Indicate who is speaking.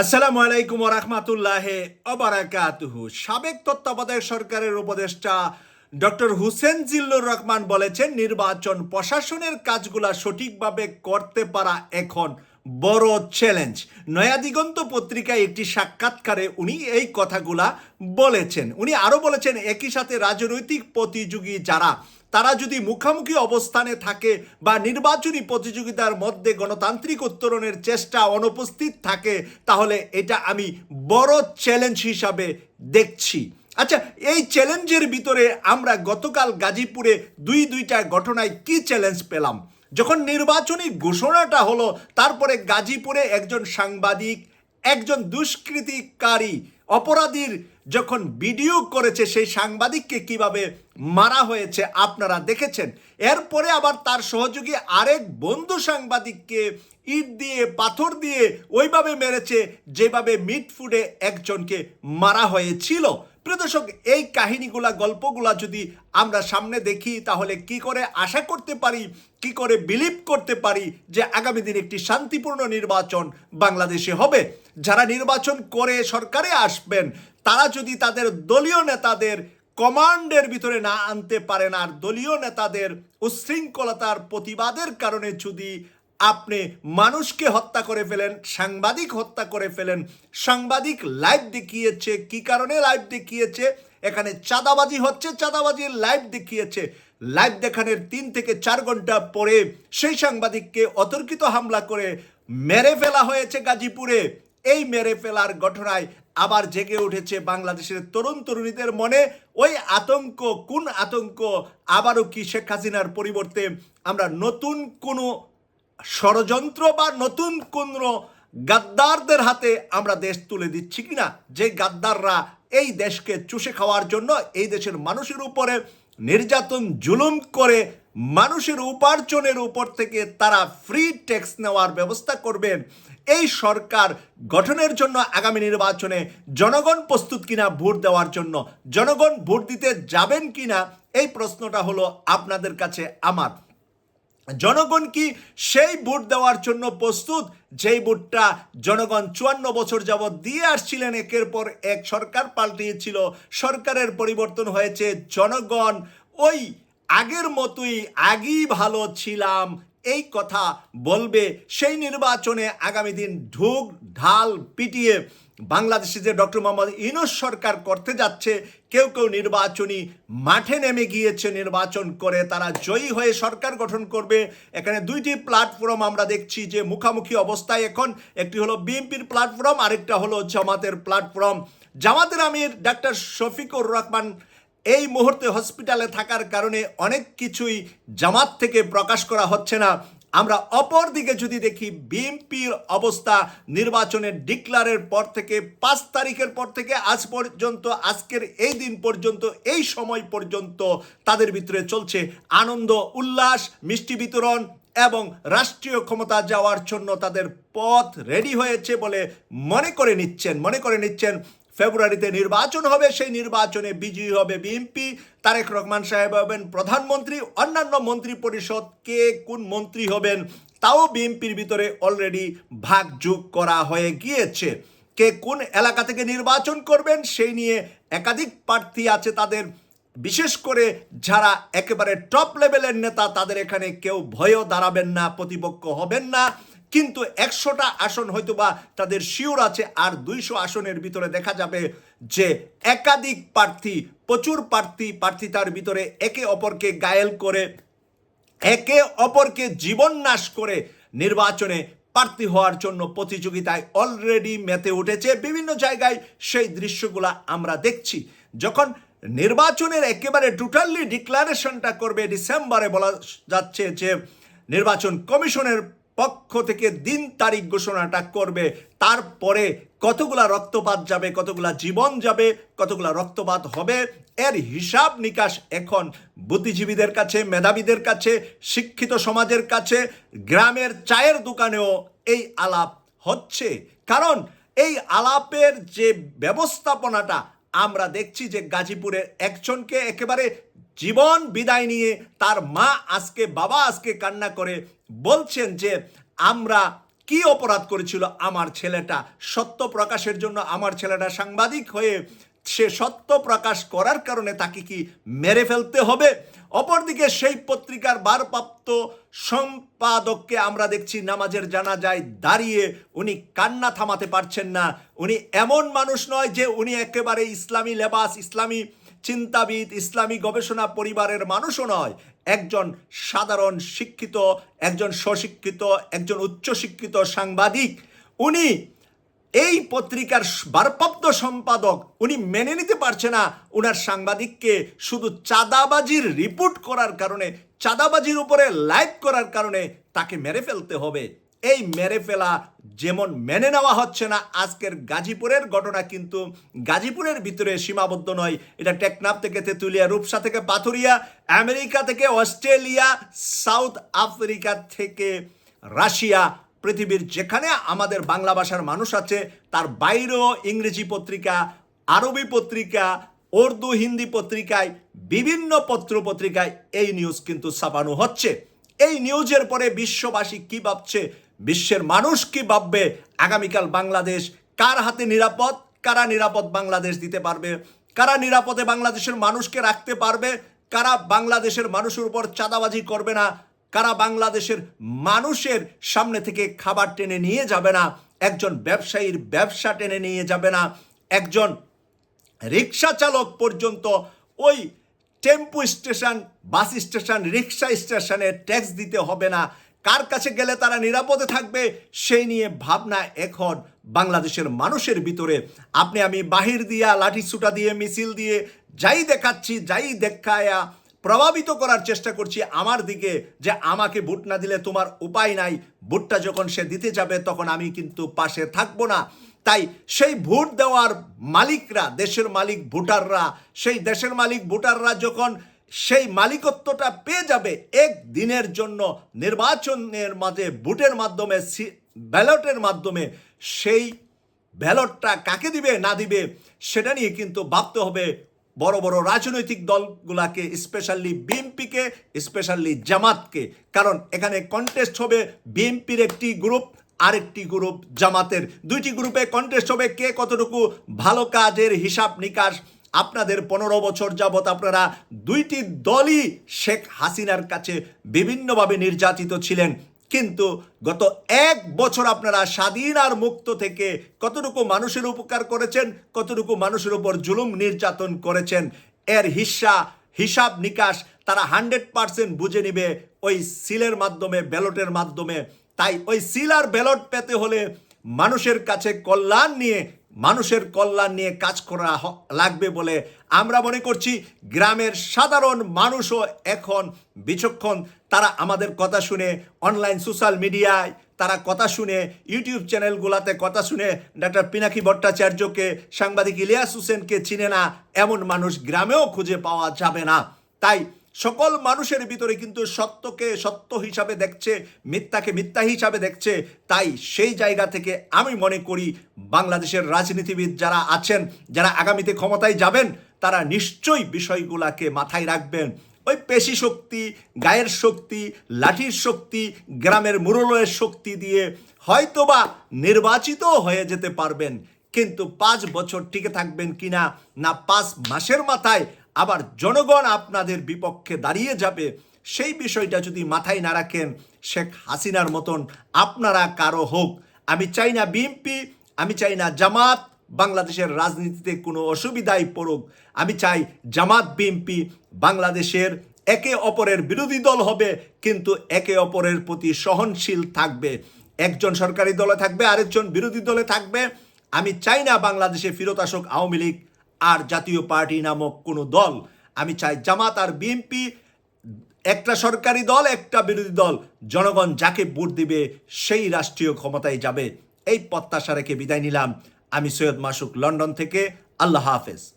Speaker 1: আসসালামু আলাইকুম রহমাতুল্লাহ অবরাকাতুহু সাবেক তত্ত্বাবধায়ক সরকারের উপদেষ্টা ডক্টর হুসেন জিল্লুর রহমান বলেছেন, নির্বাচন প্রশাসনের কাজগুলা সঠিকভাবে করতে পারা এখন বড় চ্যালেঞ্জ নয়া দিগন্ত পত্রিকায় একটি সাক্ষাৎকারে উনি এই কথাগুলা বলেছেন। উনি আরও বলেছেন, একই সাথে রাজনৈতিক প্রতিযোগী যারা তারা যদি মুখামুখি অবস্থানে থাকে বা নির্বাচনী প্রতিযোগিতার মধ্যে গণতান্ত্রিক উত্তরণের চেষ্টা অনুপস্থিত থাকে, তাহলে এটা আমি বড় চ্যালেঞ্জ হিসাবে দেখছি। আচ্ছা এই চ্যালেঞ্জের ভিতরে আমরা গতকাল গাজীপুরে দুই দুইটা ঘটনায় কি চ্যালেঞ্জ পেলাম? যখন নির্বাচনী ঘোষণাটা হলো, তারপরে গাজীপুরে একজন সাংবাদিক, একজন দুষ্কৃতিকারী, অপরাধীর যখন ভিডিও করেছে সেই সাংবাদিককে কীভাবে মারা হয়েছে আপনারা দেখেছেন। এরপরে আবার তার সহযোগী আরেক বন্ধু সাংবাদিককে ইট দিয়ে, পাথর দিয়ে ওইভাবে মেরেছে যেভাবে মিট ফুডে একজনকে মারা হয়েছিল। প্রিয় দর্শক, এই কাহিনীগুলা, গল্পগুলা যদি আমরা সামনে দেখি, তাহলে কি করে আশা করতে পারি, কি করে বিলিভ করতে পারি যে আগামী দিন একটি শান্তিপূর্ণ নির্বাচন বাংলাদেশে হবে? যারা নির্বাচন করে সরকারে আসবেন, তারা যদি তাদের দলীয় নেতাদের কমান্ডের ভিতরে না আনতে পারেন, আর দলীয় নেতাদের উচ্ছৃঙ্খলতার প্রতিবাদের কারণে যদি আপনি মানুষকে হত্যা করে ফেলেন, সাংবাদিক হত্যা করে ফেলেন। সাংবাদিক লাইভ দেখিয়েছে, কি কারণে লাইভ দেখিয়েছে? এখানে চাঁদাবাজি হচ্ছে চাঁদাবাজির লাইভ দেখিয়েছে। লাইভ দেখানোর তিন থেকে চার ঘণ্টা পরে সেই সাংবাদিককে অতর্কিত হামলা করে মেরে ফেলা হয়েছে গাজীপুরে। এই মেরে ফেলার ঘটনায় আবার জেগে উঠেছে বাংলাদেশের তরুণ তরুণীদের মনে। ওই আতঙ্ক, কোন আতঙ্ক? আবারও কি শেখ হাসিনার পরিবর্তে আমরা নতুন কোনো ষড়যন্ত্র বা নতুন কোনো গাদ্দারদের হাতে আমরা দেশ তুলে দিচ্ছি কিনা? যে গাদ্দাররা এই দেশকে চুষে খাওয়ার জন্য এই দেশের মানুষের উপরে নির্যাতন, জুলুম করে মানুষের উপার্জনের উপর থেকে তারা ফ্রি ট্যাক্স নেওয়ার ব্যবস্থা করবেন। এই সরকার গঠনের জন্য আগামী নির্বাচনে জনগণ প্রস্তুত কিনা, ভোট দেওয়ার জন্য জনগণ ভোট দিতে যাবেন কিনা, এই প্রশ্নটা হলো আপনাদের কাছে আমার। জনগণ কি সেই ভোট দেওয়ার জন্য প্রস্তুত? যেই ভোটটা জনগণ চুয়ান্ন বছর যাবৎ দিয়ে আসছিলেন, একের পর এক সরকার পাল্টিয়েছিল, সরকারের পরিবর্তন হয়েছে, জনগণ ওই আগের মতোই আগেই ভালো ছিলাম, এই কথা বলবে সেই নির্বাচনে আগামী দিন ঢুক, ঢাল পিটিয়ে বাংলাদেশে যে ডক্টর মোহাম্মদ ইনুস সরকার করতে যাচ্ছে, কেউ কেউ নির্বাচনী মাঠে নেমে গিয়েছে নির্বাচন করে, তারা জয়ী হয়ে সরকার গঠন করবে। এখানে দুইটি প্ল্যাটফর্ম আমরা দেখছি যে মুখামুখি অবস্থায় এখন। একটি হলো বিএনপির প্ল্যাটফর্ম আরেকটা হলো জামাতের প্ল্যাটফর্ম জামাতের আমির ডাক্তার শফিকুর রহমান এই মুহূর্তে হসপিটালে থাকার কারণে অনেক কিছুই জামাত থেকে প্রকাশ করা হচ্ছে না। আমরা অপর দিকে যদি দেখি, বিএনপির অবস্থা নির্বাচনের ডিক্লারের পর থেকে, পাঁচ তারিখের পর থেকে, আজ পর্যন্ত, আজকের এই দিন পর্যন্ত, এই সময় পর্যন্ত তাদের ভিতরে চলছে আনন্দ, উল্লাস, মিষ্টি বিতরণ এবং রাষ্ট্রীয় ক্ষমতা যাওয়ার জন্য তাদের পথ রেডি হয়েছে বলে মনে করে নিচ্ছেন, মনে করে নিচ্ছেন ফেব্রুয়ারিতে নির্বাচন হবে, সেই নির্বাচনে বিজয়ী হবে বিএনপি। তারেক রহমান সাহেব হবেন প্রধানমন্ত্রী। অন্যান্য মন্ত্রী পরিষদ কে কোন মন্ত্রী হবেন, তাও বিএনপির ভিতরে অলরেডি ভাগযোগ করা হয়ে গিয়েছে। কে কোন এলাকা থেকে নির্বাচন করবেন, সেই নিয়ে একাধিক প্রার্থী আছে তাদের। বিশেষ করে যারা একেবারে টপ লেভেলের নেতা, তাদের এখানে কেউ ভয়ও দাঁড়াবেন না, প্রতিপক্ষ হবেন না। কিন্তু একশোটা আসন হয়তো বা তাদের শিওর আছে, আর দুইশো আসনের ভিতরে দেখা যাবে যে একাধিক প্রার্থী, প্রচুর প্রার্থী, প্রার্থিতার ভিতরে একে অপরকে গায়েল করে, একে অপরকে জীবন নাশ করে নির্বাচনে প্রার্থী হওয়ার জন্য প্রতিযোগিতায় অলরেডি মেতে উঠেছে। বিভিন্ন জায়গায় সেই দৃশ্যগুলা আমরা দেখছি। যখন নির্বাচনের একেবারে টোটালি ডিক্লারেশনটা করবে, ডিসেম্বরে বলা যাচ্ছে যে নির্বাচন কমিশনের পক্ষ থেকে দিন তারিখ ঘোষণাটা করবে। তারপরে কতগুলা রক্তপাত যাবে, কতগুলা জীবন যাবে, কতগুলা রক্তপাত হবে, এর হিসাব নিকাশ এখন বুদ্ধিজীবীদের কাছে, মেধাবীদের কাছে, শিক্ষিত সমাজের কাছে, গ্রামের চায়ের দোকানেও এই আলাপ হচ্ছে। কারণ এই আলাপের যে ব্যবস্থাপনাটা আমরা দেখছি যে গাজীপুরের একজনকে একেবারে জীবন বিদায় নিয়ে তার মা আজকে, বাবা আজকে কান্না করে বলছেন যে, আমরা কি অপরাধ করেছিল আমার ছেলেটা? সত্য প্রকাশের জন্য আমার ছেলেটা সাংবাদিক হয়ে সে সত্য প্রকাশ করার কারণে তাকে কি মেরে ফেলতে হবে? অপরদিকে সেই পত্রিকার ভারপ্রাপ্ত সম্পাদককে আমরা দেখছি, নামাজের জানাজায় দাঁড়িয়ে উনি কান্না থামাতে পারছেন না। উনি এমন মানুষ নয় যে উনি একেবারে ইসলামী লেবাস, ইসলামী চিন্তাবিদ ইসলামী গবেষণা পরিবারের মানুষও নয়, একজন সাধারণ শিক্ষিত, একজন স্বশিক্ষিত, একজন উচ্চশিক্ষিত সাংবাদিক। উনি এই পত্রিকার ভারপ্রাপ্ত সম্পাদক, উনি মেনে নিতে পারছে না উনার সাংবাদিককে শুধু চাঁদাবাজির রিপোর্ট করার কারণে, চাঁদাবাজির উপরে লাইভ করার কারণে তাকে মেরে ফেলতে হবে। এই মেরে ফেলা যেমন মেনে নেওয়া হচ্ছে না, আজকের গাজীপুরের ঘটনা কিন্তু গাজীপুরের ভিতরে সীমাবদ্ধ নয়। এটা টেকনাফ থেকে তেঁতুলিয়া, রূপসা থেকে পাথুরিয়া, আমেরিকা থেকে অস্ট্রেলিয়া, সাউথ আফ্রিকা থেকে রাশিয়া, পৃথিবীর যেখানে আমাদের বাংলা ভাষার মানুষ আছে, তার বাইরেও ইংরেজি পত্রিকা, আরবি পত্রিকা, উর্দু, হিন্দি পত্রিকায়, বিভিন্ন পত্র পত্রিকায় এই নিউজ কিন্তু ছাপানো হচ্ছে। এই নিউজের পরে বিশ্ববাসী কি ভাবছে? বিশ্বের মানুষ কি ভাববে? আগামীকাল বাংলাদেশ কার হাতে নিরাপদ? কারা নিরাপদ বাংলাদেশ দিতে পারবে? কারা নিরাপদে বাংলাদেশের মানুষকে রাখতে পারবে? কারা বাংলাদেশের মানুষের উপর চাঁদাবাজি করবে না? কারা বাংলাদেশের মানুষের সামনে থেকে খাবার টেনে নিয়ে যাবে না? একজন ব্যবসায়ীর ব্যবসা টেনে নিয়ে যাবে না? একজন রিক্সা চালক পর্যন্ত ওই টেম্পু স্টেশন, বাস স্টেশন, রিক্সা স্টেশনে ট্যাক্স দিতে হবে না? কার কাছে গেলে তারা নিরাপদে থাকবে, সেই নিয়ে ভাবনা এখন বাংলাদেশের মানুষের ভিতরে। আপনি আমি বাহির দিয়া, লাঠি ছুটা দিয়ে, মিছিল দিয়ে, যাই দেখাচ্ছি, যাই দেখায়া প্রভাবিত করার চেষ্টা করছি আমার দিকে যে আমাকে ভোট না দিলে তোমার উপায় নাই। ভোটটা যখন সে দিতে যাবে, তখন আমি কিন্তু পাশে থাকব না। তাই সেই ভোট দেওয়ার মালিকরা, দেশের মালিক ভোটাররা, সেই দেশের মালিক ভোটাররা যখন সেই মালিকত্বটা পেয়ে যাবে এক দিনের জন্য নির্বাচনের মাঝে, ভোটের মাধ্যমে ব্যালটের মাধ্যমে। সেই ব্যালটটা কাকে দিবে, না দিবে, সেটা নিয়ে কিন্তু ভাবতে হবে বড় বড় রাজনৈতিক দলগুলাকে, স্পেশালি বিএনপিকে, স্পেশালি জামাতকে। কারণ এখানে কন্টেস্ট হবে বিএনপির একটি গ্রুপ আরেকটি গ্রুপ জামাতের। দুইটি গ্রুপে কন্টেস্ট হবে কে কতটুকু ভালো কাজের হিসাব নিকাশ আপনাদের পনেরো বছর যাবৎ আপনারা দুইটি দলই শেখ হাসিনার কাছে বিভিন্নভাবে নির্যাতিত ছিলেন। কিন্তু গত এক বছর আপনারা স্বাধীন আর মুক্ত থেকে কতটুকু মানুষের উপকার করেছেন, কতটুকু মানুষের উপর জুলুম নির্যাতন করেছেন, এর হিসা, হিসাব নিকাশ তারা হান্ড্রেড পার্সেন্ট বুঝে নিবে ওই সিলের মাধ্যমে, ব্যালটের মাধ্যমে। তাই ওই সিল আর ব্যালট পেতে হলে মানুষের কাছে কল্যাণ নিয়ে মানুষের কল্যাণ নিয়ে কাজ করা লাগবে বলে আমরা মনে করছি। গ্রামের সাধারণ মানুষও এখন বিচক্ষণ। তারা আমাদের কথা শুনে অনলাইন সোশ্যাল মিডিয়ায় তারা কথা শুনে ইউটিউব চ্যানেলগুলোতে কথা শুনে ডাক্তার পিনাকি ভট্টাচার্যকে, সাংবাদিক ইলিয়াস হোসেনকে চিনে না এমন মানুষ গ্রামেও খুঁজে পাওয়া যাবে না। তাই সকল মানুষের ভিতরে কিন্তু সত্যকে সত্য হিসাবে দেখছে, মিথ্যাকে মিথ্যা হিসাবে দেখছে, তাই সেই জায়গা থেকে আমি মনে করি বাংলাদেশের রাজনীতিবিদ যারা আছেন, যারা আগামীতে ক্ষমতায় যাবেন, তারা নিশ্চয়ই বিষয়গুলাকে মাথায় রাখবেন। ওই পেশি শক্তি, গায়ের শক্তি, লাঠির শক্তি, গ্রামের মুরলয়ের শক্তি দিয়ে হয়তোবা নির্বাচিত হয়ে যেতে পারবেন, কিন্তু পাঁচ বছর টিকে থাকবেন কিনা না পাঁচ মাসের মাথায় আবার জনগণ আপনাদের বিপক্ষে দাঁড়িয়ে যাবে। সেই বিষয়টা যদি মাথায় না রাখেন, শেখ হাসিনার মতন আপনারা কারও হোক। আমি চাই না বিএনপি, আমি চাই না জামাত, বাংলাদেশের রাজনীতিতে কোনো অসুবিধায় পড়ুক। আমি চাই জামাত, বিএনপি বাংলাদেশের একে অপরের বিরোধী দল হবে, কিন্তু একে অপরের প্রতি সহনশীল থাকবে। একজন সরকারি দলে থাকবে, আরেকজন বিরোধী দলে থাকবে। আমি চাই না বাংলাদেশে ফিরত আসুক আওয়ামী লীগ। আর জাতীয় পার্টি নামক কোনো দল। আমি চাই জামাত আর বিএনপি, একটা সরকারি দল, একটা বিরোধী দল। জনগণ যাকে ভোট দিবে সেই রাষ্ট্রীয় ক্ষমতায় যাবে। এই প্রত্যাশা রেখে বিদায় নিলাম। আমি সৈয়দ মাসুক, লন্ডন থেকে। আল্লাহ হাফেজ।